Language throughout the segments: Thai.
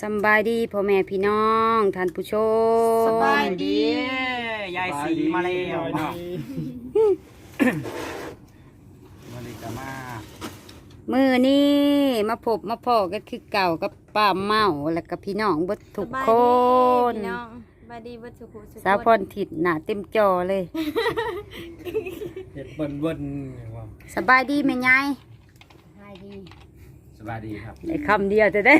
สำบายดีพ่อแม่พี่น้องท่านผู้ชมสบายดียายสีมาแล้วเนาะมาริกามามือนี้มาพบมาพอก็คือเก่ากับป้าเมาแล้วก็พี่น้องเบดทุกคนพี่น้องสบายดีเบัดสุขุสุขสาวพรถิดหน้าเต็มจอเลยเห็ดเบิ้นเบิ้นอย่างว่าสบายดีไหมยายสบายดี ครับ ได้คำเดียวจะได้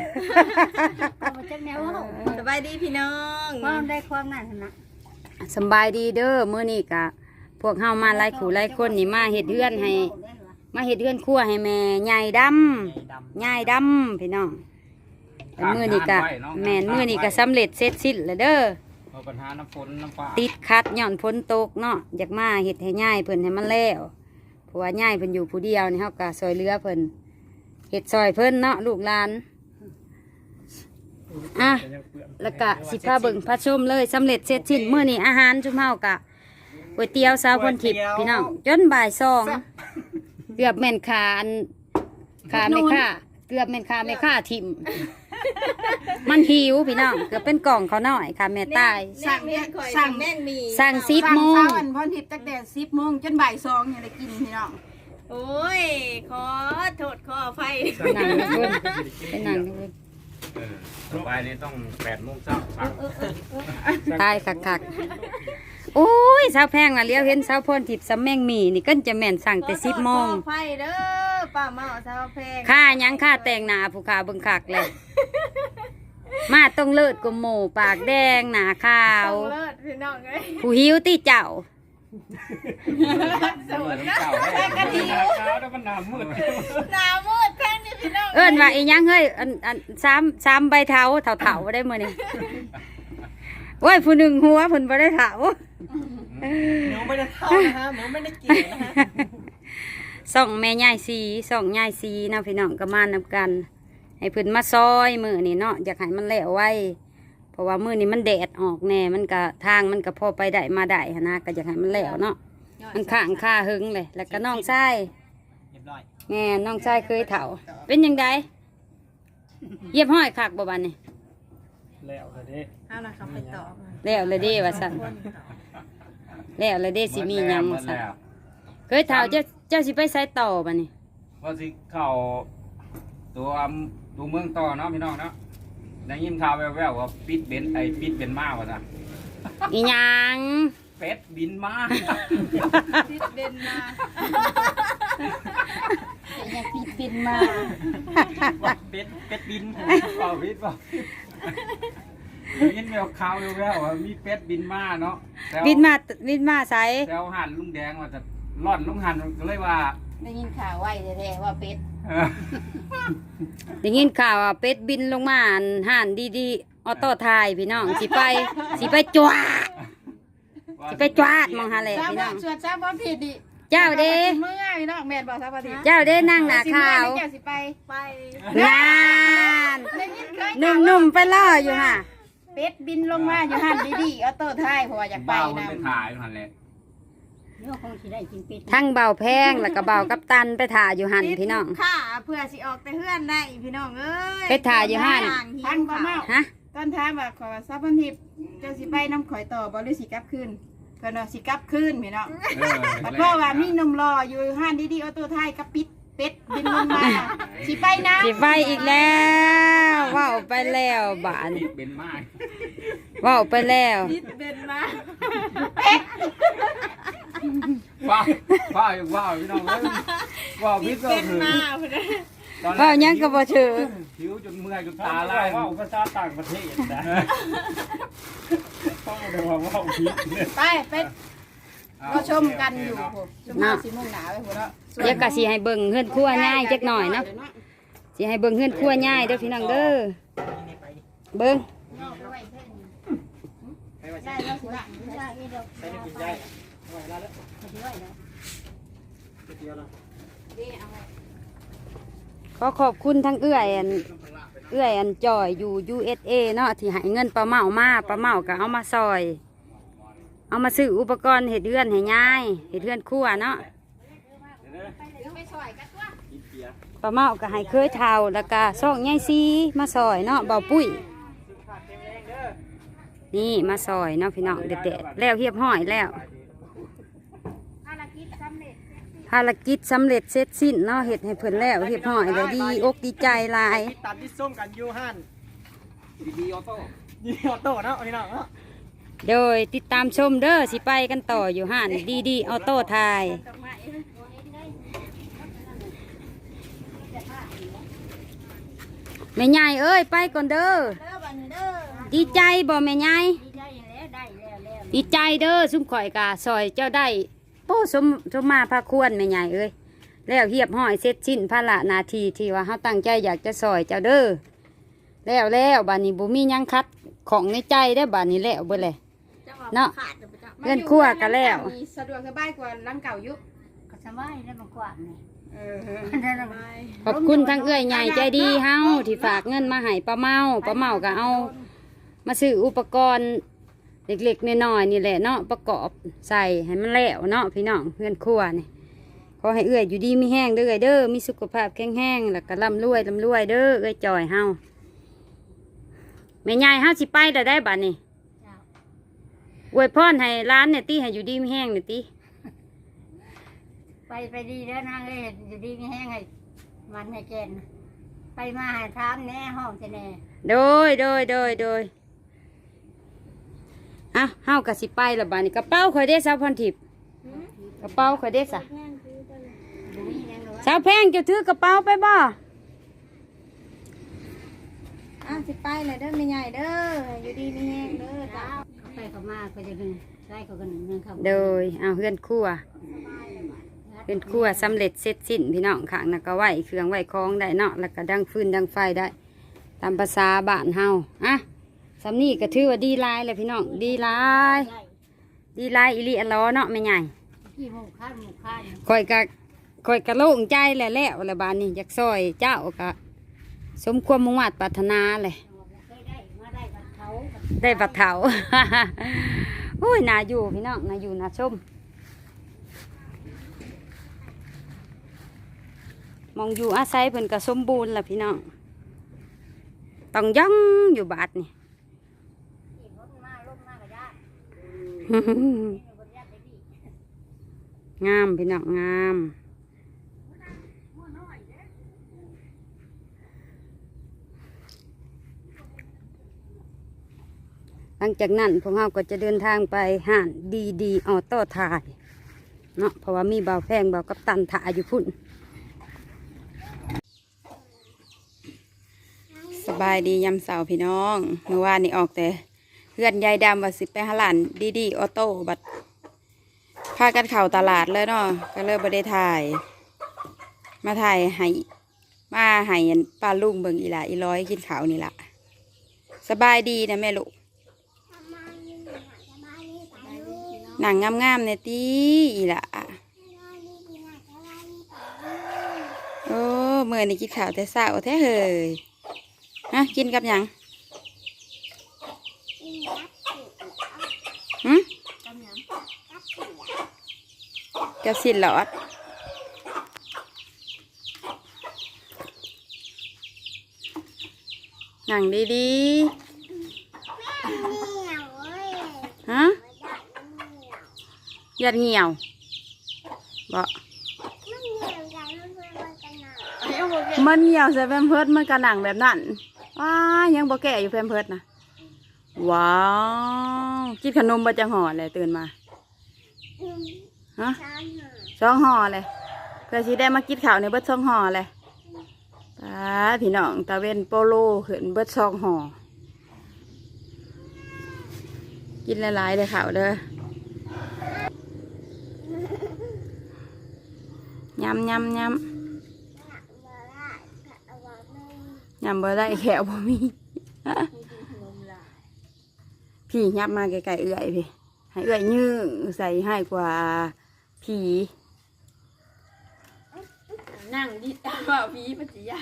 มาจากแนวเฮาสบายดีพี่น้องความได้ความนั่นนะสำบายดีเด้อมื้อนี้กะ พวกเฮามาไล่ขู่ไล่คนนี่มาเฮ็ดเฮือนให้ มาเฮ็ดเฮือนครัวให้แม่ใหญ่ดำยายดำพี่น้องแต่มือนี่กะ แม่นมือนี่กะสำเร็จเสร็จสิ้นแล้วเด้อ เพราะปัญหาน้ำฝนน้ำฟ้าติดคัดย่อนพ้นตกเนาะอยากมาเฮ็ดให้ยายเพิ่นให้มันแล้วเพราะว่ายายเพิ่นอยู่ผู้เดียวนี่เฮากะซอยเรือเพิ่น เฮ็ดซอยเพิ่นเนาะลูกหลานอะแล้วก็สิพาเบิ่งพาชมเลยสำเร็จเสร็จสิ้นมื้อนี้อาหารชุมเฮากะก๋วยเตี๋ยวสาวคนทิพย์พี่น้องจนบ่ายสองเกือบแม่นขาอันขาไม่ค่าเกือบแม่นขาไม่ค่าทิ่มมันหิวพี่น้องเกือบเป็นกล่องเขาหน่อยค่ะแม่ตายสั่งแม่งข่อยสั่งแม่งมีสั่งสิบโมงเช้าอันพรทิพย์ตั้งแต่สิบโมงจนบ่ายสองเนี่ยได้กินพี่น้องโอ้ยขอ โทษขออภัยไปนั่งนะเพื่อนไปนั่งนะเพื่อนเออสบายนี่ต้องแปดโมงเช้าสั่งตายคักๆโอ้ยสาวแพงอะเลี้ยวเห็นสาวพรทิพย์สำแมงหมีนี่ก็จะแม่นสั่งแต่สิบโมงขอโทษขออภัยเด้อป้าเมาสาวแพงค่าหยังค่าแต่งหน้าผู้ขาเบิ่งคักเลยมาต้องเลิศกว่าหมูปากแดงหนาขาว ต้องเลิศพี่น้องเอ้ยผู้หิวตีเจ้า สูเมื่อตรน้ำนะเก่าแม่กะทิเช้าแล้วมันหนามืดหนาวมืดแพงนี่พี่น้องเอิ้นว่าอีหยังเฮ้ยอันอันสามสามใบเท้าเถาเถาๆได้มื้อนี้โอ้ยผู้หนึ่งหัวเพิ่นบ่ได้เถาหนูไม่ได้เข้านะฮะหนูไม่ได้กินนะฮะส่องแม่ยายสีส่องยายสีนะพี่น้องก็มานำกัน ให้เพิ่นมาซอยมือนี่เนาะอยากให้มันแล้วไว้เพ ราะว่ามือนี่มันแดดออกแน่ มันก็ทางมันก็พอไปได้มาได้หั้นนะก็อยากให้มันแล้วเนาะ มันข้างค่าหึงเลย แล้วก็น้องชายเรียบร้อยแม่น้องชายเคยเถาเป็นยังไงเยียบห้อยคักบ่บันนี่แล้วเด้เอาละครับไปต่อแล้วเลยเด้ว่าสั่นแล้วเลยเด้สิมีหยังว่าสั่นแล้วเคยเถาเจ้าเจ้าสิไปไสต่อบันนี่ว่าสิเข้าตัวตัวเมืองต่อเนาะพี่น้องเนาะ ได้ยินข่าวแว่วๆว่าปิดเบนไอปิดเบนมาว่าซะอีหยังเป็ดบินมาติดเด่นมาอยากปิดปินมาว่าเป็ดเป็ดบินเปล่าพิษเปล่าได้ยินแววข่าวแว่วๆว่ามีเป็ดบินมาเนาะแถวบินมาบินมาไสแถวหันลุงแดงว่าจะร่อนลุงหันก็เลยว่าได้ยินข่าวไว้แท้ๆว่าเป็ดเออ ได้ยินข่าวว่าเป็ดบินลงมาอั่นห่านดีๆออโต้ทายพี่น้องสิไปสิไปจวาดสิไปจวาดมองหาแหละทราบพี่ว่าน้อง ชวนทราบว่าผิดดิเจ้าเด้ เมื่อพี่น้องแม่นบอกทราบว่าผิดเจ้าเด้นั่งหน้าขาวเจ้าสิไปไปนานได้ยินเคยหนุ่มหนุ่มๆไปล่ออยู่ค่ะ เป็ดบินลงมาอยู่หันดีๆเอาโต้ท้ายเพราะว่าอยากไปบ้ามันนะ ไปถ่ายหันแหละ เดี๋ยวคงสิได้กินเป็ดทั้งเบาแพงแล้วก็เบากับตันไปถ่าอยู่หันพี่น้อง ค่ะเพื่อสิออกแต่เฮือนได้พี่น้องเอ้ยไปถ่ายอยู่หั่นทั้งบ่เมาฮะตอนถามว่าขอทราบว่าทิพย์เจ้าสิไปน้ำข่อยต่อบ่หรือสิกลับคืนเพิ่นว่าสิกลับคืนพี่น้องเออบัดพ่อว่ามีหนมรออยู่ห้านดีๆเอาตัวท้ายกับปิดเป็ดบินลงมาสิไปนะสิไปอีกแล้วว่าวไปแล้วบานปิดเป็นมากว่าวไปแล้วติดเด่นมาว้าว ว้าวอยู่ว้าวพี่น้องเอ้ยว้าวพิษก็เป็นคือมาพุ่นเด้อตอนแรว่าวยังก็บ่ถือหิวจนเมื่อยจนตาลายว่าภาษาต่างประเทศนะต้องเรียกว่าว่าพิษเนี่ยไปเป็ดก็ชมกันอยู่ผมชมมาสิมุ่งหนาไปหัวเราะเดี๋ยวก็สิให้เบิ่งเฮือนครัวง่ายจักหน่อยเนาะสิให้เบิ่งเฮือนครัวง่ายเด้อพี่น้องเด้อเบิ่ง ได้แล้วสิละใช้ในกินได้ เอาไว้แล้วแล้วเดียวแล้วขอขอบคุณทั้งเอื้อยอันเอื้อยอันจอยอยู่ USA เนาะที่ให้เงินปลาเมามาปลาเมาก็เอามาซอย เอามาซื้ออุปกรณ์เฮ็ดเรือนให้ยายเฮ็ดเรือนครัวเนาะปียป้าเมาก็ให้เคยเท่าแล้วก็ซ่องใหญ่ซีมาซอยเนาะเบาปุ้ยนี่มาซอยเนาะพี่น้องเด็ดๆแล้วเรียบห้อยแล้ว ภารกิจสำเร็จเสร็จสิ้นเนาะเห็ดให้เพิ่นแล้วเรียบห้อยแล้วดีอกดีใจหลายติดตามที่ส้มกันอยูฮันดีออโต้ยีออโต้เนาะพี่น้องเนาะโดยติดตามชมเด้อสิไปกันต่ออยู่ห้านดีดีออโต้ไทยแม่ใหญ่เอ้ยไปก่อนเด้อเด้อบัดนี้เด้อดีใจบ่แม่ใหญ่ดีใจแล้วได้แล้วแล้วดีใจเด้อซุ่มข่อยกาซอยเจ้าได้ โป้สมสมมาพระควรแม่ใหญ่เอ้ยแล้วเรียบห้อยเสร็จสิ้นภาระหนาทีที่ว่าเฮาตั้งใจอยากจะซอยเจ้าเด้อแล้วแล้วบัดนี้บ่มีหยังคัดของในใจได้อบัดนี้แล้วเบิดเลยจังหวะเนาะขาดจะไปจับเงินคั่วกันแล้วมีสะดวกสบายกว่าหลังเก่าอยุก็สบายแล้วมันกว้างนี่เออนั่นน่ะขอบคุณทั้งเอื้อยใหญ่ใจดีเฮาที่ฝากเงินมาให้ป้าเมาป้าเมาก็เอา มาซื้ออุปกรณ์ เล็กๆน้อยๆนี่แหละเนาะประกอบใส่ให้มันแล้วเนาะพี่น้องเพื่อนครัวนี่ขอให้เอื้อยอยู่ดีมีแห้งเด้อเด้อมีสุขภาพแข็งแรงแล้วก็ร่ำรวยร่ำรวยเด้อเอื้อยจอยเฮาแม่ใหญ่เฮาสิไปแต่ได้บัดนี้อวยพรให้ร้านเนี่ยติให้อยู่ดีมีแห้งเนี่ยติไปไปดีแล้วนางเอ้ยอยู่ดีมีแห้งให้มันให้แกนไปมาให้ถามแน่ห้องจะแน่โดยโดยโดยโดย อะเฮาก็สิไปและบัดนี้กระเป๋าข่อยเด้สาวพรทิพย์กระเป๋าข่อยเด้สะบ่มีหยังหรอกสาวแพงจะถือกระเป๋าไปบ่อะสิไปเลยเด้อไม่ใหญ่เด้ออยู่ดีมีแห้งเด้อจ้าเขาไปเขามาก็จะดึงได้เขาก็หนึ่งเงินเขาโดยเอาเฮือนครัวเฮือนครัวสำเร็จเสร็จสิ้นพี่น้องข้างนักก็ไหวเครื่องไหวคล้องได้เนาะแล้วก็ดังฟืนดังไฟได้ ตามภาษาบ้านเฮาอะ สำนี่ก็ถือว่าดีหลายเลยพี่น้องดีหลาย ดีหลายอิลิอัลล้อเนาะไม่ใหญ่ที่หมู่ข้านหมู่ข้านคอยกะคอยกะโล่งใจแล้วแล้วละบานนี้อยากซอยเจ้ากะสมความมุ่งมั่นปรารถนาเลยเคยได้มาได้บัดเขาบัดได้ปัดเถาโอ้ยน่าอยู่พี่น้องน่าอยู่น่าชมมองอยู่อาศัยเพิ่นก็สมบูรณ์ละพี่น้องต้องย่องอยู่บาดนี่ ที่รถมาลมมาก็ยากบ่ยากได้ดี งามพี่น้องงามหลังจากนั้นพวกเราก็จะเดินทางไปห้านดีดีออโต้ทายเนาะเพราะว่ามีเบาแพงเบากับตันถ่ายอยู่พุ่นสบายดียามเสาพี่น้องเมื่อวานนี้ออกแต่ เพื่อนยายดำว่าสิไปหาหลานดีดีออโต้บัดพากันเข่าตลาดเลยเนาะก็เลยบ่ได้ถ่าย มาถ่ายให้มาให้อันป้าลุงเบิ่งอีล่ะอีร้อยกินข้าวนี่ละสบายดีนะแม่ลูกหนังงามๆเนี่ยตีอีล่ะโอ้เมื่อนี้กินข้าวแต่เช้าแท้เฮยฮะกินกับยัง หืมกับสินหลอดหนังดีๆฮะยัดเหี่ยวบ่มันเหี่ยวใส่แพมเพิร์ดมันกระหนังแบบนั้นว้ายังบ่แก่อยู่แพมเพิร์ดนะ ว้าว กินขนมบ่จังห่อเลยตื่นมาฮะสองห่อเลยเพื่อสิได้มากินข้าวในเบิดสองห่อเลยตาพี่น้องตาเวนโปโลขึ้นเบิดสองห่อกินหลายๆเลยข้าวเด้อยำยำยำยำบ่ได้แขวบ่มี พี่ยับมาไกลๆเอื่อยพี่ให้เอื่อยยื้อใส่ให้กว่าผีนั่งดิว่าพีปัจจยา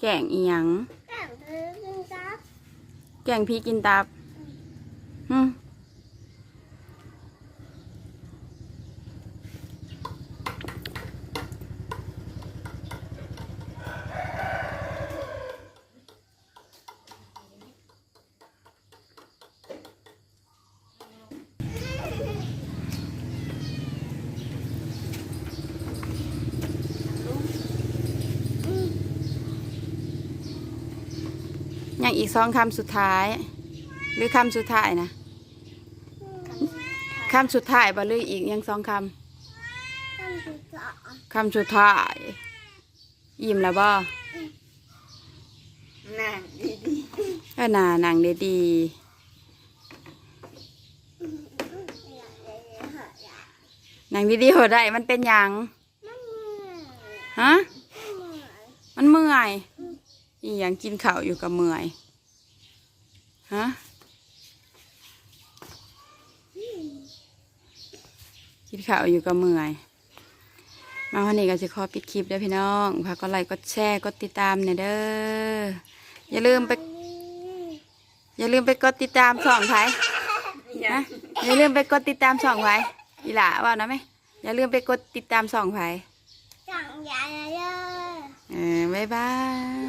แกงอีหยังแกงพี่กินตับอืม อีกสองคำสุดท้าย หรือคำสุดท้ายนะคำสุดท้ายบ่หรืออีกยังสองคำคำสุดท้ายยิ้มแล้วบ่นั่นดีเออน่านั่งได้ดีนั่งดีๆหัวได้มันเป็นหยังฮะมันเมื่อย อีหยังกินข้าวอยู่กับเมื่อยฮะกินข้าวอยู่กับเมื่อยมาวันนี้ก็จะขอปิดคลิปเด้อพี่น้องฝากกดไลค์กดแชร์กดติดตามเนี่ยเด้ออย่าลืมไป อย่าลืมไปกดติดตามช่องไผนะอย่าลืมไปกดติดตามช่องไผอีหล่าว่านะไหมอย่าลืมไปกดติดตามช่องไผๆจังยาเลยเออบ๊ายบาย